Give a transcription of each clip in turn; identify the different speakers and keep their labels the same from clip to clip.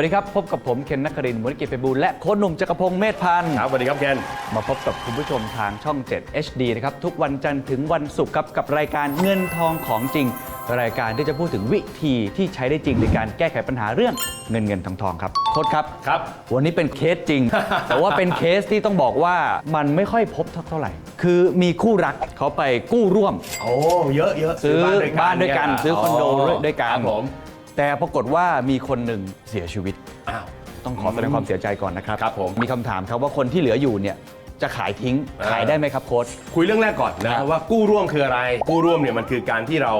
Speaker 1: วัสดีครับ พบกับผมเคนนักครินทร์มุนิกิจไปบูลย์และโค้ชหนุ่มจักรพงศ์เมธพันธ์
Speaker 2: ครับสวัสดีครับเคน
Speaker 1: มาพบกับคุณผู้ชมทางช่อง 7 HD นะครับ ทุกวันจันทร์ถึงวันศุกร์ครับกับรายการเงินทองของจริง รายการที่จะพูดถึงวิธีที่ใช้ได้จริงในการแก้ไขปัญหาเรื่องเงินเงินทองทองครับโค้ชครับ
Speaker 2: ครับ
Speaker 1: วันนี้เป็นเคสจริง แต่ว่าเป็นเคสที่ต้องบอกว่ามันไม่ค่อยพบเท่าไหร่ คือมีคู่รักเขาไปกู้ร่วม
Speaker 2: โอ้เยอะเยอะ
Speaker 1: ซื้อบ้านด้วยกัน
Speaker 2: เซื้
Speaker 1: อคอนโดด้วยกัน
Speaker 2: ครับผม
Speaker 1: แต่ปรากฏว่ามีคนหนึ่งเสียชีวิต
Speaker 2: อ้าว
Speaker 1: ต้องขอแสดงความเสียใจก่อนนะครับ
Speaker 2: ครับผม
Speaker 1: มีคำถามครับว่าคนที่เหลืออยู่เนี่ยจะขายทิ้ง
Speaker 2: อ่า
Speaker 1: ขายได้ไหมครับโค้ช
Speaker 2: คุยเรื่องแรกก่อน
Speaker 1: ครั
Speaker 2: นะ
Speaker 1: บ
Speaker 2: ว่ากู้ร่วมคืออะไร กู้ร่วมเนี่ยมันคือการที่เรา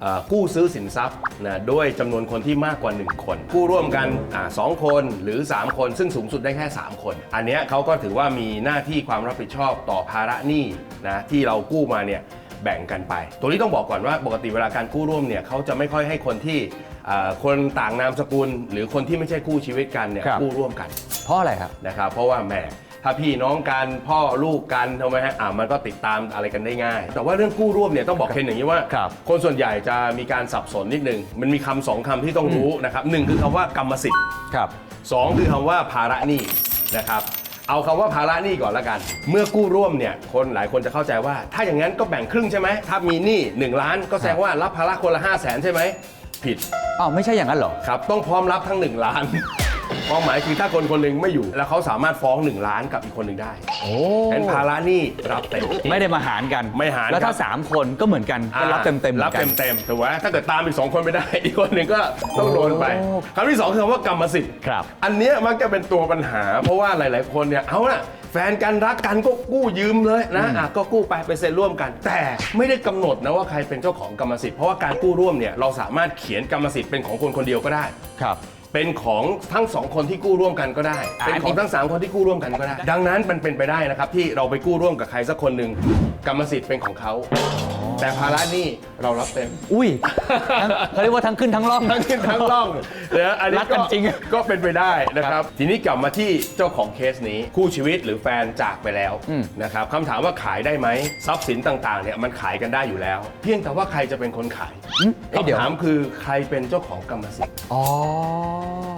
Speaker 2: เอ่อกู้ซื้อสินทรัพย์นะด้วยจำนวนคนที่มากกว่า 1 คน กู้ร่วมกันอ่าสองคนหรือ 3 คน ซึ่งสูงสุดได้แค่ 3 คน อันเนี้ยเขาก็ถือว่ามีหน้าที่ความรับผิดชอบต่อภาระหนี้นะที่เรากู้มาเนี่ยแบ่งกันไป ตัวนี้ต้องบอกก่อนว่าปกติเวลาการกู้ร่วมเนี่ยเขาจะไม่ค่อยให้คนที่อ่า คนต่างนามสกุล หรือคนที่ไม่ใช่คู่ชีวิตกันเนี่ย
Speaker 1: ครับ
Speaker 2: กู้ร่วมกัน
Speaker 1: เพราะอะไรครับ
Speaker 2: นะครับเพราะว่าแหมถ้าพี่น้องกันพ่อลูกกันทำไมฮะอ่ามันก็ติดตามอะไรกันได้ง่าย แต่ว่าเรื่องกู้ร่วมเนี่ยต้องบอกเคนอย่างนี้ว่า
Speaker 1: ครับ
Speaker 2: คนส่วนใหญ่จะมีการสับสนนิดนึงมันมีคำสองคำที่ต้องรู้นะครับหนึ่งคือคำว่ากรรมสิทธิ์
Speaker 1: ครับ
Speaker 2: สองคือคำว่าภาระหนี้นะครับ เอาคำว่าภาระหนี้ก่อนละกัน เมื่อกู้ร่วมเนี่ยคนหลายคนจะเข้าใจว่า ถ้าอย่างนั้นก็แบ่งครึ่งใช่ไหมถ้ามีหนี้1ล้านก็แสดงว่ารับภาระคนละ 5 0 0แสนใช่ไหม ผิด
Speaker 1: อ้าวไม่ใช่อย่างนั้นเหรอ
Speaker 2: ครับ ต้องพร้อมรับทั้ง 1 ล้าน ความหมายคือถ้าคนคนหนึ่งไม่อยู่ แล้วเขาสามารถฟ้อง 1 ล้านกับอีกคนหนึ่งได้
Speaker 1: โอ้
Speaker 2: เป็นภาระหนี้รับเต็ม
Speaker 1: ไม่ได้มาหารกัน
Speaker 2: ไม่หาร
Speaker 1: แล้วถ้า
Speaker 2: ครับ
Speaker 1: สามคนก็เหมือนกันก็รับเต็มเต็มๆหมื
Speaker 2: รั
Speaker 1: อบนกัน
Speaker 2: เต็มเต็มๆถูกไหมถ้าเกิดตามอีกสองคนไม่ได้ อีกคนหนึ่งก็ต้องโดนไป
Speaker 1: โอ้
Speaker 2: คำที่สองคือคำว่ากรรมสิทธิ์
Speaker 1: ครับ
Speaker 2: อันเนี้ยมักจะเป็นตัวปัญหา เพราะว่าหลาย ๆ คนเนี่ยเอาล่ะแฟนกันรักกันก็กู้ยืมเลยนะอะก็กู้ไปไปเซ็นร่วมกัน แต่ไม่ได้กำหนดนะว่าใครเป็นเจ้าของกรรมสิทธิ์เพราะว่าการกู้ร่วมเนี่ยเราสามารถเขียนกรรมสิทธิ์เป็นของคนคนเดียวก็ได้
Speaker 1: ครับ
Speaker 2: เป็นของทั้งสองคนที่กู้ร่วมกันก็ได้
Speaker 1: อ่า
Speaker 2: เป็นของทั้งสามคนที่กู้ร่วมกันก็ได้ ดังนั้นมันเป็นไปได้นะครับที่เราไปกู้ร่วมกับใครสักคนหนึ่งกรรมสิทธิ์เป็นของเขา แต่ภาระหนี้เรารับเต็ม
Speaker 1: อุ้ยทั้งเขาเรียกว่าทั้งขึ้นทั้งล่อง
Speaker 2: ทั้งขึ้นทั้งล่องนะอันนี้
Speaker 1: รักกันจริง
Speaker 2: ก็เป็นไปได้นะครับ ทีนี้กลับมาที่เจ้าของเคสนี้ คู่ชีวิตหรือแฟนจากไปแล้ว
Speaker 1: อืม
Speaker 2: นะครับคำถามว่าขายได้ไหมทรัพย์สินต่างๆเนี่ยมันขายกันได้อยู่แล้ว เพียงแต่ว่าใครจะเป็นคนขาย
Speaker 1: อืมเอ้ยเดี๋ยว
Speaker 2: คำถามคือใครเป็นเจ้าของกรรมสิทธิ์
Speaker 1: อ๋อ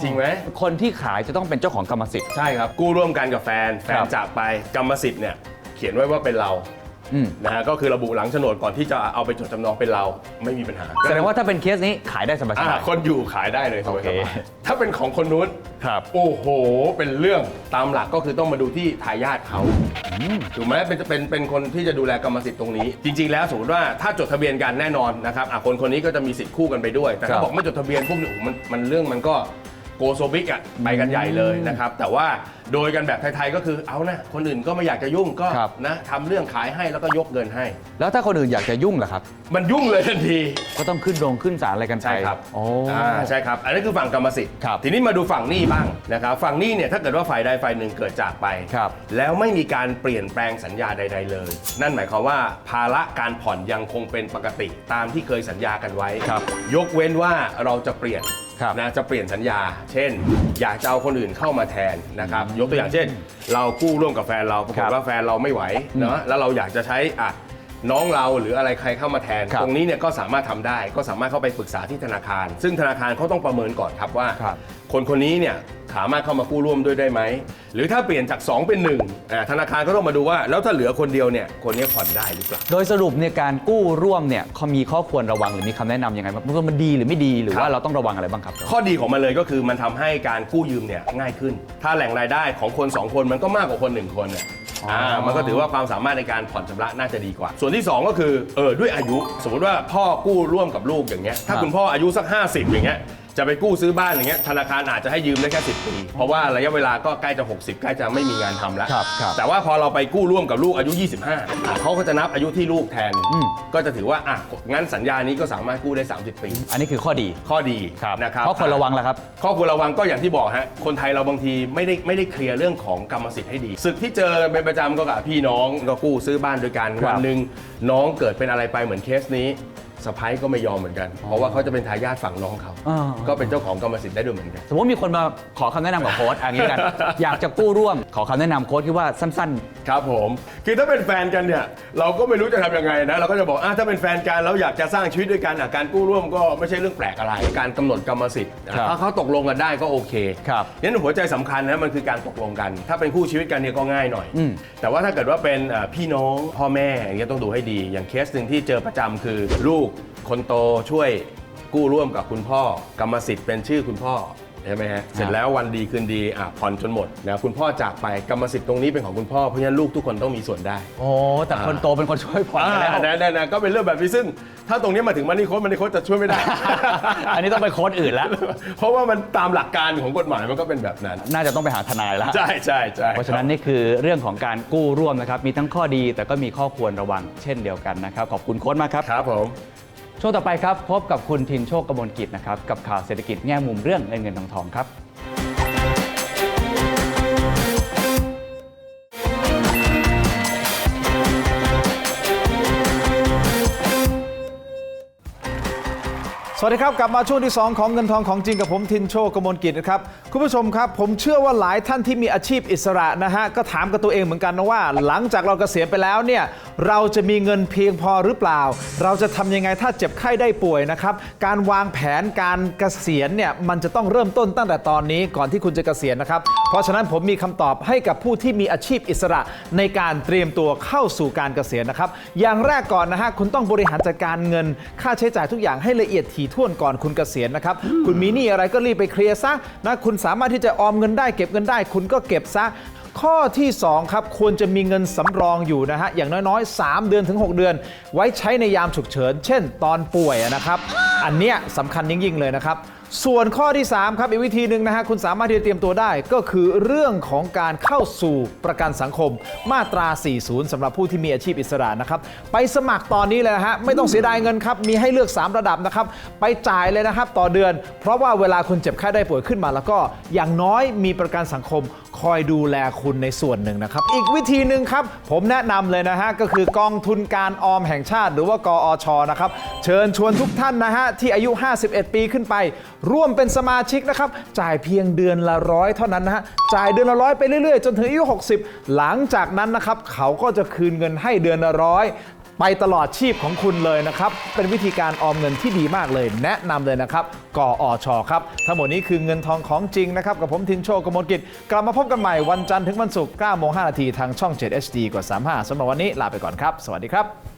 Speaker 2: จริงไหม
Speaker 1: คนที่ขายจะต้องเป็นเจ้าของกรรมสิทธิ์
Speaker 2: ใช่ครับกู้ร่วมกันกับแฟนแฟ
Speaker 1: คนรับ
Speaker 2: จากไปกรรมสิทธิ์เนี่ยเขียนไว้ว่าเป็นเรา
Speaker 1: อืม
Speaker 2: นะฮะก็คือระบุหลังโฉนดก่อนที่จะเอาไปจดจำนองเป็นเราไม่มีปัญหา
Speaker 1: แสดงว่าถ้าเป็นเคสนี้ขายได้สบาย
Speaker 2: อ่า
Speaker 1: ๆ
Speaker 2: คนอยู่ขายได้เลยส
Speaker 1: โอเค
Speaker 2: บายๆถ้าเป็นของคนนู้น
Speaker 1: ครับ
Speaker 2: โอ้โห เป็นเรื่องตามหลักก็คือต้องมาดูที่ทายาทเขาถูกไหมเป็นเป็นเป็นคนที่จะดูแลกรรมสิทธิ์ตรงนี้ จริง ๆ แล้วสมมติว่าถ้าจดทะเบียนกันแน่นอนนะครับอะคนคนนี้ก็จะมีสิทธิ์คู่กันไปด้วย แต่
Speaker 1: ครั
Speaker 2: ถ้า
Speaker 1: บ
Speaker 2: บอกไม่จดทะเบียนพวกนี้โอ้โหมันมันเรื่องมันก็ โกโซบิกอะไปกันใหญ่เลยนะครับ แต่ว่าโดยกันแบบไทยๆก็คือเอานะคนอื่นก็ไม่อยากจะยุ่งก็
Speaker 1: ครับ
Speaker 2: นะทำเรื่องขายให้แล้วก็ยกเงินให้
Speaker 1: แล้วถ้าคนอื่นอยากจะยุ่งล่ะครับ
Speaker 2: มันยุ่งเลยทันที
Speaker 1: ก็ต้องขึ้นโรงขึ้นศาลอะไรกันไป
Speaker 2: ใช่ครับ
Speaker 1: โอ้
Speaker 2: อ่าใช่ครับ อันนี้คือฝั่งกรรมสิทธิ์
Speaker 1: ครับ
Speaker 2: ทีนี้มาดูฝั่งหนี้บ้างนะครับ ฝั่งหนี้เนี่ยถ้าเกิดว่าฝ่ายใดฝ่ายหนึ่งเกิดจากไป
Speaker 1: ครับ
Speaker 2: แล้วไม่มีการเปลี่ยนแปลงสัญญาใด ๆ เลย นั่นหมายความว่าภาระการผ่อนยังคงเป็นปกติตามที่เคยสัญญากันไว้
Speaker 1: ครับ
Speaker 2: ยกเว้นว่าเราจะเปลี่ยน
Speaker 1: ครับ
Speaker 2: นะจะเปลี่ยนสัญญา เช่น อยากจะเอาคนอื่นเข้ามาแทนนะครับยกตัวอย่างเช่น เรากู้ร่วมกับแฟนเราปราก
Speaker 1: ครั
Speaker 2: ฏ
Speaker 1: บ
Speaker 2: ว่าแฟนเราไม่ไหวเนาะแล้วเราอยากจะใช้อะน้องเราหรืออะไรใครเข้ามาแทน
Speaker 1: ครับ
Speaker 2: ตรงนี้เนี่ยก็สามารถทำได้ก็สามารถเข้าไปปรึกษาที่ธนาคาร ซึ่งธนาคารเขาต้องประเมินก่อนครับว่า
Speaker 1: ครับ
Speaker 2: คนคนนี้เนี่ย สามารถเข้ามากู้ร่วมด้วยได้ไหม หรือถ้าเปลี่ยนจาก 2 เป็น1อ่าธนาคารก็ต้องมาดูว่า แล้วถ้าเหลือคนเดียวเนี่ยคนนี้ผ่อนได้หรือเปล่า
Speaker 1: โดยสรุปเนี่ยการกู้ร่วมเนี่ยเขามีข้อควรระวังหรือมีคำแนะนำยังไงบ้างว่ามันดีหรือไม่ดีหรือ
Speaker 2: ครับ
Speaker 1: ว่าเราต้องระวังอะไรบ้างครับ
Speaker 2: ข้อดีของมันเลยก็คือมันทำให้การกู้ยืมเนี่ยง่ายขึ้น ถ้าแหล่งรายได้ของคน 2 คนมันก็มากกว่าคน 1 คนเนี่ย
Speaker 1: อ๋ออ่
Speaker 2: อ่ามันก็ถือว่าความสามารถในการผ่อนชำระน่าจะดีกว่า ส่วนที่ 2 ก็คือเออด้วยอายุ สมมติว่าพ่อกู้ร่วมกับลูกอย่างเงี้ยถ้าคุณพ่ออายุสัก 50 อย่างเงี้ย จะไปกู้ซื้อบ้านอย่างเงี้ยธนาคารอาจจะให้ยืมได้แค่10ปีเพราะว่าระยะเวลาก็ใกล้จะ 60 ใกล้จะไม่มีงานทำแล้ว
Speaker 1: ครับครับ
Speaker 2: แต่ว่าพอเราไปกู้ร่วมกับลูกอายุ 25อะเขาก็จะนับอายุที่ลูกแทน
Speaker 1: อืม
Speaker 2: ก็จะถือว่าอะงั้นสัญญานี้ก็สามารถกู้ได้ 30 ปี
Speaker 1: อันนี้คือข้อดี
Speaker 2: ข้อดี
Speaker 1: ครับ
Speaker 2: นะครับ
Speaker 1: ข้อควรระวังล่ะครับ
Speaker 2: ข้อควรระวังก็อย่างที่บอกฮะ คนไทยเราบางทีไม่ได้ไม่ได้เคลียร์เรื่องของกรรมสิทธิ์ให้ดี ศึกที่เจอเป็นประจำก็กับพี่น้องก็กู้ซื้อบ้านด้วยกัน
Speaker 1: ครับ
Speaker 2: วันหนึ่งน้องเกิดเป็นอะไรไปเหมือนเคสนี้ สะพ้ายก็ไม่ยอมเหมือนกัน เพราะว่าเขาจะเป็นทายาทฝั่งน้องเขา
Speaker 1: อ่า
Speaker 2: ก็เป็นเจ้าของกรรมสิทธิ์ได้ด้วยเหมือนกัน
Speaker 1: สมมติมีคนมาขอคำแนะนำกับโค้ดอย่างนี้กัน อยากจะกู้ร่วม ขอคำแนะนำโค้ดคิดว่าสั้น
Speaker 2: ครับผม คือถ้าเป็นแฟนกันเนี่ยเราก็ไม่รู้จะทำยังไงนะ เราก็จะบอกอะถ้าเป็นแฟนกันแล้วอยากจะสร้างชีวิตด้วยกันอะการกู้ร่วมก็ไม่ใช่เรื่องแปลกอะไร การกำหนดกรรมสิทธิ์อะ
Speaker 1: ครับ
Speaker 2: ถ้าเขาตกลงกันได้ก็โอเค
Speaker 1: ครับ
Speaker 2: งั้นหัวใจสำคัญนะมันคือการตกลงกัน ถ้าเป็นคู่ชีวิตกันเนี่ยก็ง่ายหน่อย
Speaker 1: อืม
Speaker 2: แต่ว่าถ้าเกิดว่าเป็นเอ่อพี่น้องพ่อแม่อย่างเงี้ยต้องดูให้ดี อย่างเคสหนึ่งที่เจอประจำคือลูกคนโตช่วยกู้ร่วมกับคุณพ่อกรรมสิทธิ์เป็นชื่อคุณพ่อใช่ไหมฮะเสร็จแล้ววันดีคืนดีอะผ่อนจนหมดนะคุณพ่อจากไปกรรมสิทธิ์ตรงนี้เป็นของคุณพ่อเพราะฉะนั้นลูกทุกคนต้องมีส่วนได้
Speaker 1: ๆโอ้แต่คนโตเป็นคนช่วยผ่อนไปแล้ว
Speaker 2: อ่านะนะก็เป็นเรื่องแบบนี้ซึ่ง ถ้าตรงนี้มาถึงมันนี่โค้ดมันนี่โค้ดจะช่วยไม่ได้
Speaker 1: อันนี้ต้องไปโค้ดอื่นแล้ว
Speaker 2: เพราะว่ามันตามหลักการของกฎหมายมันก็เป็นแบบนั้น
Speaker 1: น่าจะต้องไปหาทนายแล้ว
Speaker 2: ใช่ใช่ใช่
Speaker 1: เพราะฉะนั้นนี่คือเรื่องของการกู้ร่วมนะครับมีทั้งข้อดีแต่ก็มีข้อควรระวังเช่นเดียวกันนะครับขอบคุณโค้ดมากครับ
Speaker 2: ครับผม
Speaker 1: ช่วงต่อไปครับพบกับคุณทินโชคกมลกิจนะครับกับข่าวเศรษฐกิจแง่มุมเรื่องเงินเงินทองทองครับ
Speaker 3: สวัสดีครับ กลับมาช่วงที่ 2 ของเงินทองของจริงกับผมทินโชกมลกิจนะครับ คุณผู้ชมครับ ผมเชื่อว่าหลายท่านที่มีอาชีพอิสระนะฮะ ก็ถามกับตัวเองเหมือนกันนะว่า หลังจากเราเกษียณไปแล้วเนี่ย เราจะมีเงินเพียงพอหรือเปล่า เราจะทำยังไงถ้าเจ็บไข้ได้ป่วยนะครับ การวางแผนการเกษียณเนี่ยมันจะต้องเริ่มต้นตั้งแต่ตอนนี้ก่อนที่คุณจะเกษียณนะครับ เพราะฉะนั้นผมมีคำตอบให้กับผู้ที่มีอาชีพอิสระในการเตรียมตัวเข้าสู่การเกษียณนะครับ อย่างแรกก่อนนะฮะคุณต้องบริหารจัดการเงิน ค่าใช้จ่ายทุกอย่างให้ละเอียดถี่ถ้วนก่อนคุณเกษียณนะครับ คุณมีหนี้อะไรก็รีบไปเคลียร์ซะนะคุณสามารถที่จะออมเงินได้เก็บเงินได้ คุณก็เก็บซะข้อที่ 2 ครับ ควรจะมีเงินสำรองอยู่นะฮะ อย่างน้อยๆ 3 เดือนถึง 6 เดือน ไว้ใช้ในยามฉุกเฉิน เช่น ตอนป่วยนะครับ อันเนี้ยสำคัญยิ่งๆเลยนะครับ ส่วนข้อที่ 3 ครับอีกวิธีหนึ่งนะฮะคุณสามารถที่จะเตรียมตัวได้ก็คือเรื่องของการเข้าสู่ประกันสังคม มาตรา 40สำหรับผู้ที่มีอาชีพอิสระนะครับ ไปสมัครตอนนี้เลยนะฮะไม่ต้องเสียดายเงินครับ มีให้เลือก 3 ระดับนะครับ ไปจ่ายเลยนะครับต่อเดือน เพราะว่าเวลาคุณเจ็บไข้ได้ป่วยขึ้นมาแล้วก็อย่างน้อยมีประกันสังคมคอยดูแลคุณในส่วนหนึ่งนะครับ อีกวิธีหนึ่งครับ ผมแนะนำเลยนะฮะ ก็คือกองทุนการออมแห่งชาติ หรือว่ากอชนะครับ เชิญชวนทุกท่านนะฮะ ที่อายุ 51 ปีขึ้นไปร่วมเป็นสมาชิกนะครับ จ่ายเพียงเดือนละร้อยเท่านั้นนะฮะ จ่ายเดือนละร้อยไปเรื่อยๆ จนถึงอายุ 60 หลังจากนั้นนะครับ เขาก็จะคืนเงินให้เดือนละร้อยไปตลอดชีพของคุณเลยนะครับ เป็นวิธีการออมเงินที่ดีมากเลย แนะนำเลยนะครับกออชครับ ทั้งหมดนี้คือเงินทองของจริงนะครับ กับผมทินโชกมลกิจ กลับมาพบกันใหม่วันจันทร์ถึงวันศุกร์9โมง5นาทีทางช่อง 7 HD กด35สำหรับวันนี้ลาไปก่อนครับ สวัสดีครับ